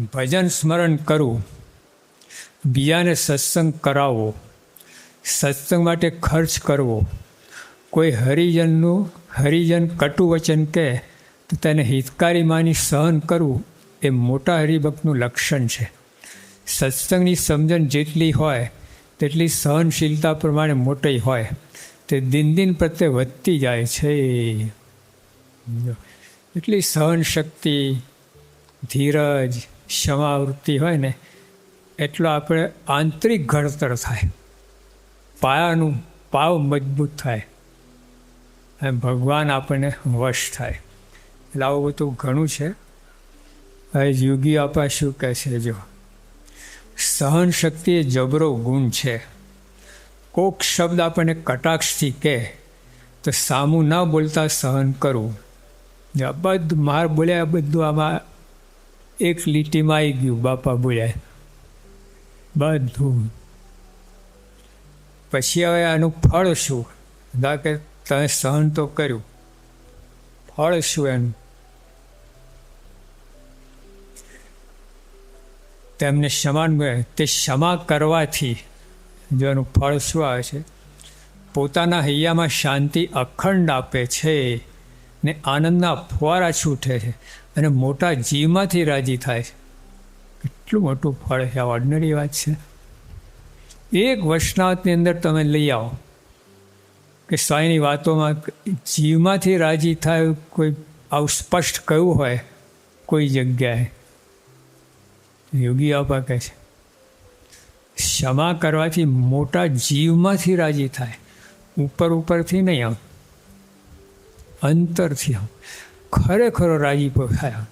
ભજન સ્મરણ કરવું બીજાને સત્સંગ કરાવવો સત્સંગ માટે ખર્ચ કરવો. કોઈ હરિજનનું, હરિજન કટુ વચન કહે તો તેને હિતકારી માની સહન કરવું એ મોટા હરિભક્તનું લક્ષણ છે. સત્સંગની સમજણ જેટલી હોય, તેટલી સહનશીલતા પ્રમાણે મોટી હોય, તે દિન દિન પ્રત્યે વધતી જાય છે. એટલી સહન શક્તિ ધીરજ ક્ષમાવૃત્તિ હોય ને, એટલો આપણે આંતરિક ઘડતર થાય. પાયાનું પાવ મજબૂત થાય. અને ભગવાન આપણને વશ થાય. એટલે આવું બધું ઘણું છે. હવે યોગી આપા શું કહે છે જો, સહન શક્તિ એ જબરો ગુણ છે. કોક શબ્દ આપણને કટાક્ષથી કહે, તો સામું ના બોલતા સહન કરવું બધું માર બોલ્યા બધું આમાં એક લીટીમાં આવી ગયું, બાપા બોલ્યા, બધું. પછી હવે આનું ફળ શું? કે તમે સહન તો કર્યું, ફળ શું એનું? તેમને ક્ષમાન તે ક્ષમા કરવાથી જો એનું ફળ શું આવે છે? પોતાના હૈયામાં શાંતિ અખંડ આપે છે ને આનંદના ફુવારા છૂટે છે. અને મોટા જીવમાંથી રાજી થાય છે. કેટલું મોટું ફળ છે, આ ઓર્ડનરી વાત છે. એક વૈષ્ણવની અંદર તમે લઈ આવો કે સ્વામીની વાતોમાં જીવમાંથી રાજી થાય કોઈ આવું સ્પષ્ટ કહ્યું હોય, કોઈ જગ્યાએ. યોગી આપા કહે છે, ક્ષમા કરવાથી મોટા જીવમાંથી રાજી થાય. ઉપર ઉપરથી નહીં આમ અંતરથી આમ ખરેખરો રાજીપો થયા.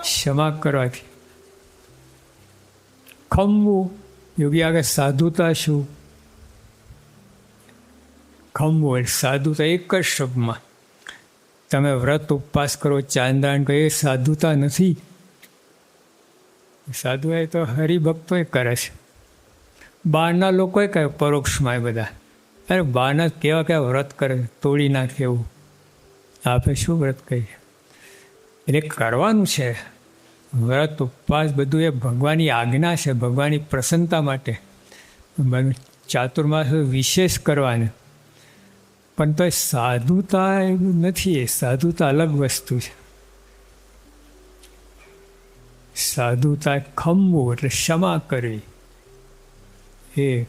ક્ષમા કરવાથી. ખમવું યોગી આગળ સાધુતા શું? ખમવું એટલે સાધુતા એક જ શબ્દમાં. તમે વ્રત ઉપવાસ કરો ચાંદાણ કરો, એ સાધુતા નથી. સાધુ એ તો હરિભક્તો કરે છે. બહારના લોકોએ કહે પરોક્ષમાં એ બધા. અરે બહારના કેવા કેવા વ્રત કરે, તોડી નાખે એવું. આપણે શું વ્રત કહીએ એટલે કરવાનું છે. વ્રત ઉપવાસ બધું એ ભગવાનની આજ્ઞા છે, ભગવાનની પ્રસન્નતા માટે. ચાતુર્માસ વિશેષ કરવાને. પણ તો સાધુતા નથી, એ સાધુતા અલગ વસ્તુ છે. સાધુતા ખમવું એટલે ક્ષમા કરવી. એ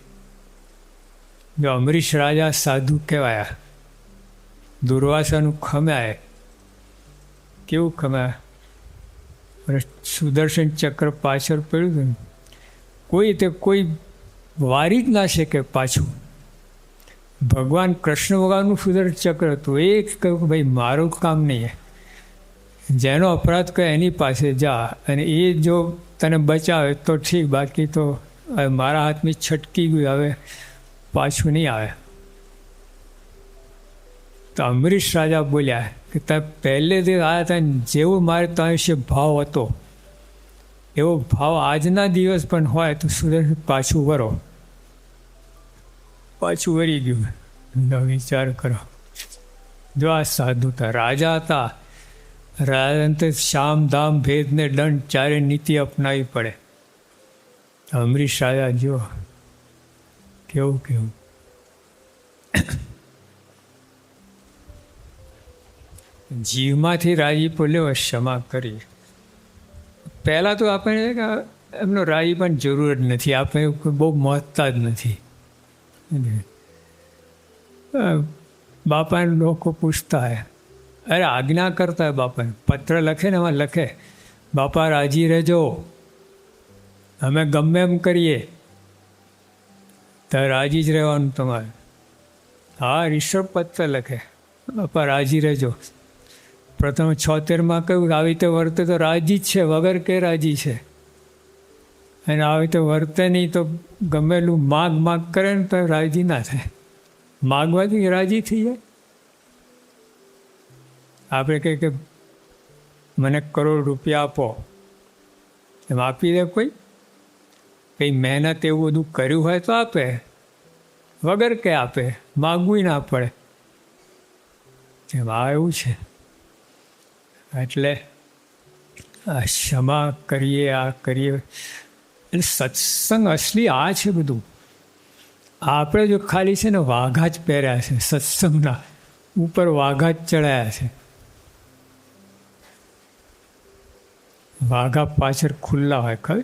જો અમરીશ રાજા સાધુ કહેવાયા દુર્વાસાનું ખમ્યા. કેવું ખમ્યા? સુદર્શન ચક્ર પાછળ પડ્યું ને. કોઈ તે કોઈ વારી જ ના શકે પાછું. ભગવાન કૃષ્ણ ભગવાનનું સુદર્શન ચક્ર હતું. એ કહ્યું કે ભાઈ, મારું કામ નહીં જેનો અપરાધ કહે એની પાસે જા. અને એ જો તને બચાવે તો ઠીક, બાકી તો મારા હાથમાં છટકી ગયું, હવે પાછું નહીં આવે. તો અમરીશ રાજા બોલ્યા કે તમે પહેલેથી આવ્યા હતા જેવો મારે તમારા વિશે ભાવ હતો, એવો ભાવ આજના દિવસ પણ હોય તો સુદર્શન પાછું વરો. પાછું વરી ગયું. વિચાર કરો. જો આ સાધુ હતા રાજા હતા રાજાને શામ, ધામ ભેદને દંડ ચારે નીતિ અપનાવી પડે. અમરીશ રાજા જો કેવું કેવું. જીવમાંથી રાજીપો લેવો ક્ષમા કરી. પહેલાં તો આપણે એમનો રાજી પણ જરૂર જ નથી. આપણે બહુ મહત્તા જ નથી. બાપાને લોકો પૂછતા હે, અરે, આજ્ઞા કરતા હોય બાપાને. પત્ર લખે ને એમાં લખે, બાપા, રાજી રહેજો. અમે ગમે એમ કરીએ. તો રાજી જ રહેવાનું તમારે. હા રિષભ પત્ર લખે. બાપા, રાજી રહેજો. પ્રથમ છોતેરમાં કહ્યું આવી રીતે વર્તે તો રાજી જ છે, વગર કે રાજી છે? અને આવી રીતે વર્તે નહીં તો ગમેલું માગ માગ કરે ને તો રાજી ના થાય. માગવાથી રાજી થઈ જાય. આપણે કહીએ કે મને કરોડ રૂપિયા આપો. એમ આપી દે કોઈ. કંઈ મહેનત એવું બધું કર્યું હોય તો આપે. વગર કે આપે. માગવું ના પડે. એમ આ એવું છે. એટલે આ ક્ષમા કરીએ, આ કરીએ. એટલે સત્સંગ અસલી આ છે બધું. આપણે જો ખાલી છે ને વાઘા જ પહેર્યા છે, સત્સંગના. ઉપર વાઘા જ ચડાયા છે. વાઘા પાછળ ખુલ્લા હોય, ખબર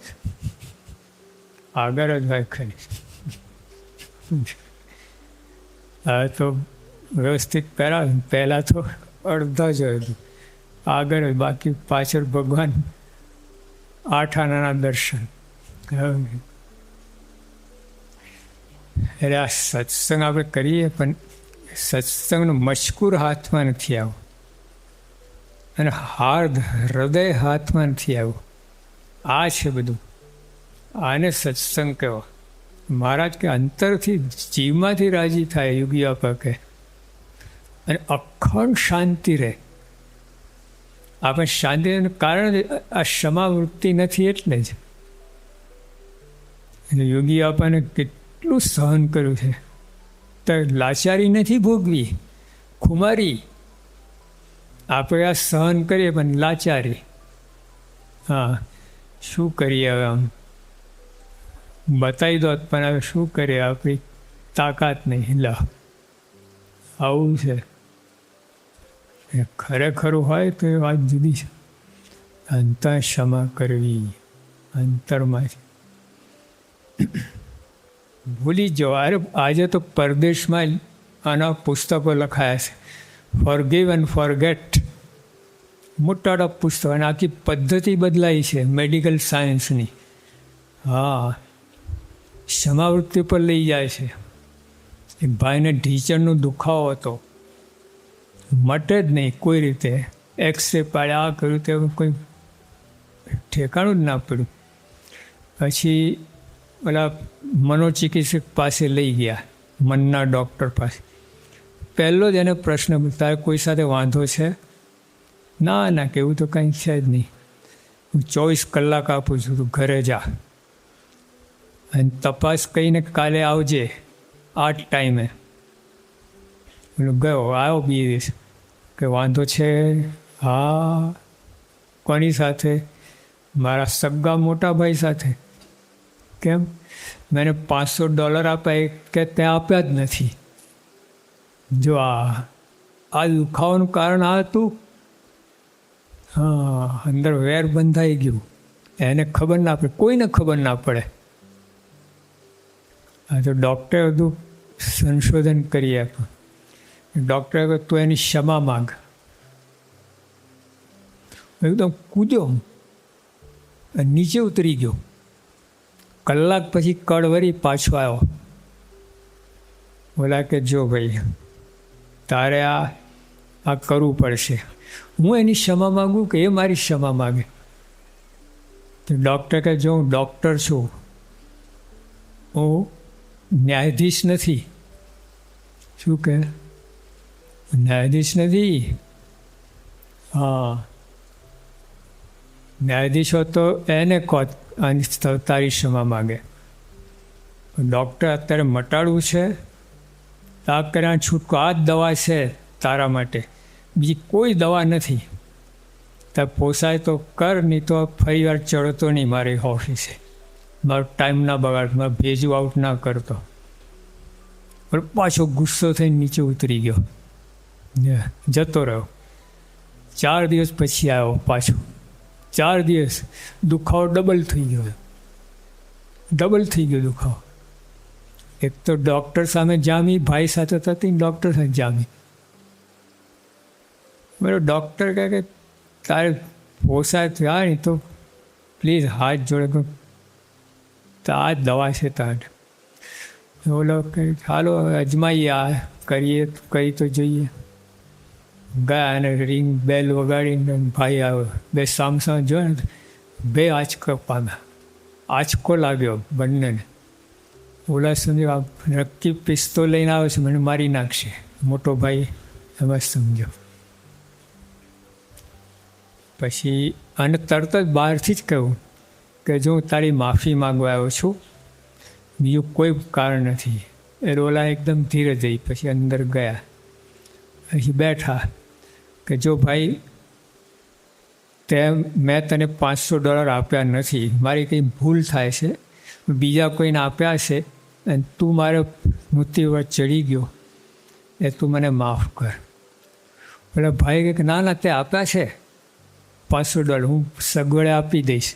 આગળ જ હોય ખરી હવે તો વ્યવસ્થિત પહેરા પહેલાં તો અડધા જ હતું આગળ બાકી પાછળ ભગવાન આઠ આનાના દર્શન એટલે આ સત્સંગ આપણે કરીએ, પણ સત્સંગનો મશ્કૂર હાથમાં નથી આવો. અને હાર્દ હૃદય હાથમાં નથી આવ્યું આ છે બધું. આને સત્સંગ કહેવો મહારાજ કે અંતરથી જીવમાંથી રાજી થાય, યુગી આપા અને અખંડ શાંતિ રહે. આપણે શાંતિનું કારણ આ ક્ષમાવૃત્તિ નથી એટલે જ. એટલે યોગી આપણને કેટલું સહન કર્યું છે. તો લાચારી નથી ભોગવી, ખુમારી. આપણે આ સહન કરીએ પણ લાચારી. હા, શું કરીએ હવે આમ? બતાવી દો પણ હવે શું કરીએ? આપણી તાકાત નહીં, લા. આવું છે. એ ખરેખર હોય તો એ વાત જુદી છે. અંતર ક્ષમા કરવી અંતરમાંથી ભૂલી જાઓ. અરે, આજે તો પરદેશમાં આના પુસ્તકો લખાયા છે. ફોરગીવ એન્ડ ફોરગેટ ગેટ મોટાડા પુસ્તકો અને આખી પદ્ધતિ બદલાઈ છે મેડિકલ સાયન્સની. હા, ક્ષમાવૃત્તિ પર લઈ જાય છે. એ ભાઈને ઢીચણનો દુખાવો હતો. મટે જ નહીં, કોઈ રીતે. એક્સરે પાડ્યા આ કર્યું તે કોઈ ઠેકાણું જ ના પડ્યું. પછી પેલા મનોચિકિત્સક પાસે લઈ ગયા, મનના ડૉક્ટર પાસે. પહેલો જ એને પ્રશ્ન તારે કોઈ સાથે વાંધો છે? ના ના કે એવું તો કંઈ છે જ નહીં. હું ચોવીસ કલાક આપું છું, તું ઘરે જા. અને તપાસ કહીને કાલે આવજે, આ ટાઈમે. પેલો ગયો. આવ્યો બીજે દિવસ. કે વાંધો છે? હા. કોની સાથે? મારા સગા મોટા ભાઈ સાથે. કેમ? મેં પાંચસો ડોલર આપ્યા. કે ત્યાં આપ્યા જ નથી. જો આ આ દુખાવાનું કારણ આ હતું. હા, અંદર વેર બંધાઈ ગયું. એને ખબર ના પડે. કોઈને ખબર ના પડે. આ તો ડૉક્ટરે બધું સંશોધન કરી આપ્યું. ડૉક્ટરે કહ્યું, તું એની ક્ષમા માંગ. એકદમ કૂદ્યો નીચે ઉતરી ગયો. કલાક પછી કળવરી પાછો આવ્યો. બોલા કે, જો ભાઈ, તારે આ આ કરવું પડશે. હું એની ક્ષમા માગું કે એ મારી ક્ષમા માગે? તો ડૉક્ટર કે જો હું ડૉક્ટર છું, હું ન્યાયાધીશ નથી. શું કે ન્યાયાધીશ નથી હા. ન્યાયાધીશો તો એને આની તારી ક્ષમા માગે. ડૉક્ટર અત્યારે મટાડવું છે. આ કર્યા છૂટકો આ જ દવા છે તારા માટે. બીજી કોઈ દવા નથી. તાર પોસાય તો કર, નહીં તો ફરી વાર ચડતો નહીં મારી ઓફિસે. મારો ટાઈમ ના બગાડ, મારે ભેજું આઉટ ના કરતો. પણ પાછો ગુસ્સો થઈને નીચે ઉતરી ગયો. જતો રહ્યો. ચાર દિવસ પછી આવ્યો પાછો. ચાર દિવસ દુખાવો ડબલ થઈ ગયો. ડબલ થઈ ગયો દુખાવો. એક તો ડૉક્ટર સામે જામી, ભાઈ સાથે થતી ડૉક્ટર સાથે જામી. બરાબર ડૉક્ટર કહે કે તારે પોસાય તો ને તો પ્લીઝ હાથ જોડે તો આ જ દવા છે તારે. ઓલો કે ચાલો અજમાઈએ આ, કરીએ, કરી તો જોઈએ. ગયા અને રિંગ બેલ વગાડીને ભાઈ આવ્યો બે સામસામ જોયો ને, બે આંચકો પામ્યા. આંચકો લાગ્યો બંનેને. ઓલા સમજો આ નક્કી પિસ્તો લઈને આવે છે, મને મારી નાખશે. મોટો ભાઈ એમ સમજો. પછી અને તરત જ બહારથી જ કહ્યું કે જો હું તારી માફી માગવા આવ્યો છું, બીજું કોઈ કારણ નથી. એ રોલા એકદમ ધીરે જઈ પછી અંદર ગયા. પછી બેઠા. કે જો ભાઈ, તે મેં તને પાંચસો ડોલર આપ્યા નથી, મારી કંઈ ભૂલ થાય છે? બીજા કોઈને આપ્યા છે? અને તું મારે મૃત્યુ પર ચડી ગયો, એ તું મને માફ કર. એટલે ભાઈ કે ના ના, તે આપ્યા છે? પાંચસો ડોલર હું સગવડે આપી દઈશ.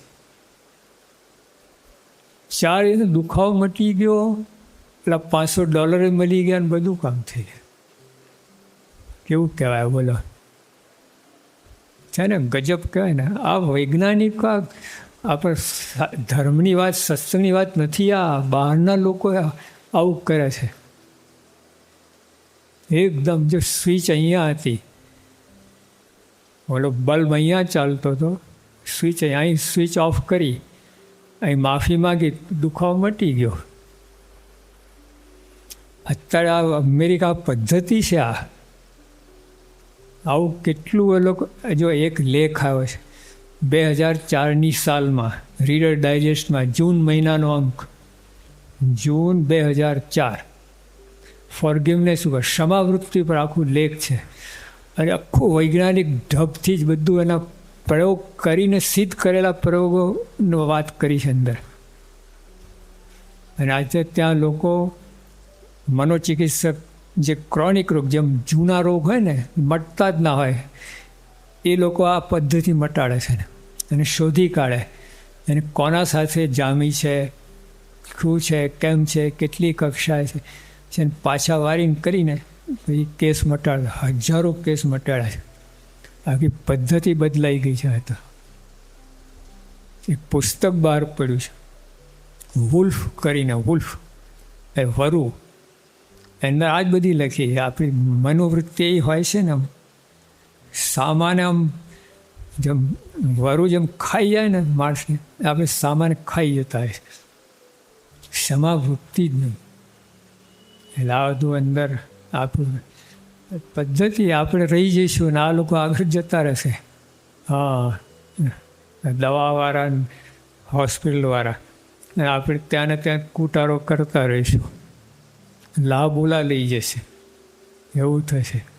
ચાર એને દુખાવો મટી ગયો, એટલે પાંચસો ડોલરે મળી ગયા ને બધું કામ થઈ ગયું. કેવું કહેવાય, બોલો. છે ને, ગજબ કહેવાય ને. આ વૈજ્ઞાનિક આપણે ધર્મની વાત, સત્સંગની વાત નથી, આ બહારના લોકો આવું કરે છે. એકદમ જો સ્વિચ અહીંયા હતી. ઓલો બલ્બ અહીંયા ચાલતો હતો. સ્વિચ અહીં, સ્વિચ ઓફ કરી. અહીં માફી માગી, દુખાવો મટી ગયો. અત્યારે આ અમેરિકા પદ્ધતિ છે આ. આવું કેટલું એ લોકો, જો એક લેખ આવ્યો છે, બે હજાર ચારની સાલમાં રીડર ડાયજેસ્ટમાં જૂન મહિનાનો અંક, જૂન બે હજાર ચાર. ફોરગિવનેસ ઉપર, ક્ષમાવૃત્તિ પર આખું લેખ છે. અને આખું વૈજ્ઞાનિક ઢબથી જ બધું એના પ્રયોગ કરીને સિદ્ધ કરેલા પ્રયોગોનો વાત કરી છે અંદર. અને આજે ત્યાં લોકો મનોચિકિત્સક જે ક્રોનિક રોગ, જેમ જૂના રોગ હોય ને, મટતા જ ના હોય, એ લોકો આ પદ્ધતિ મટાડે છે ને. અને શોધી કાઢે. એને કોના સાથે જામી છે, શું છે, કેમ છે, કેટલી કક્ષાએ છે. છે પાછા વારીને કરીને પછી કેસ મટાડે. હજારો કેસ મટાડે છે. આખી પદ્ધતિ બદલાઈ ગઈ છે તો. એક પુસ્તક બહાર પડ્યું છે. વુલ્ફ કરીને, વુલ્ફ. એ વરુ. અંદર આ જ બધી લખી છે. આપણી મનોવૃત્તિ એ હોય છે ને આમ સામાન્ય આમ જેમ વરુ જેમ ખાઈ જાય ને માણસને, આપણે સામાન્ય ખાઈ જતા હોય સમાવૃત્તિ જ નહીં. એટલે આ બધું અંદર આપણું પદ્ધતિ આપણે રહી જઈશું ને, આ લોકો આગળ જતા રહેશે. હા, દવાવાળા હોસ્પિટલવાળા. આપણે ત્યાં ને ત્યાં કૂટારો કરતા રહીશું. લાભ ઓલા લઈ જશે. એવું થશે.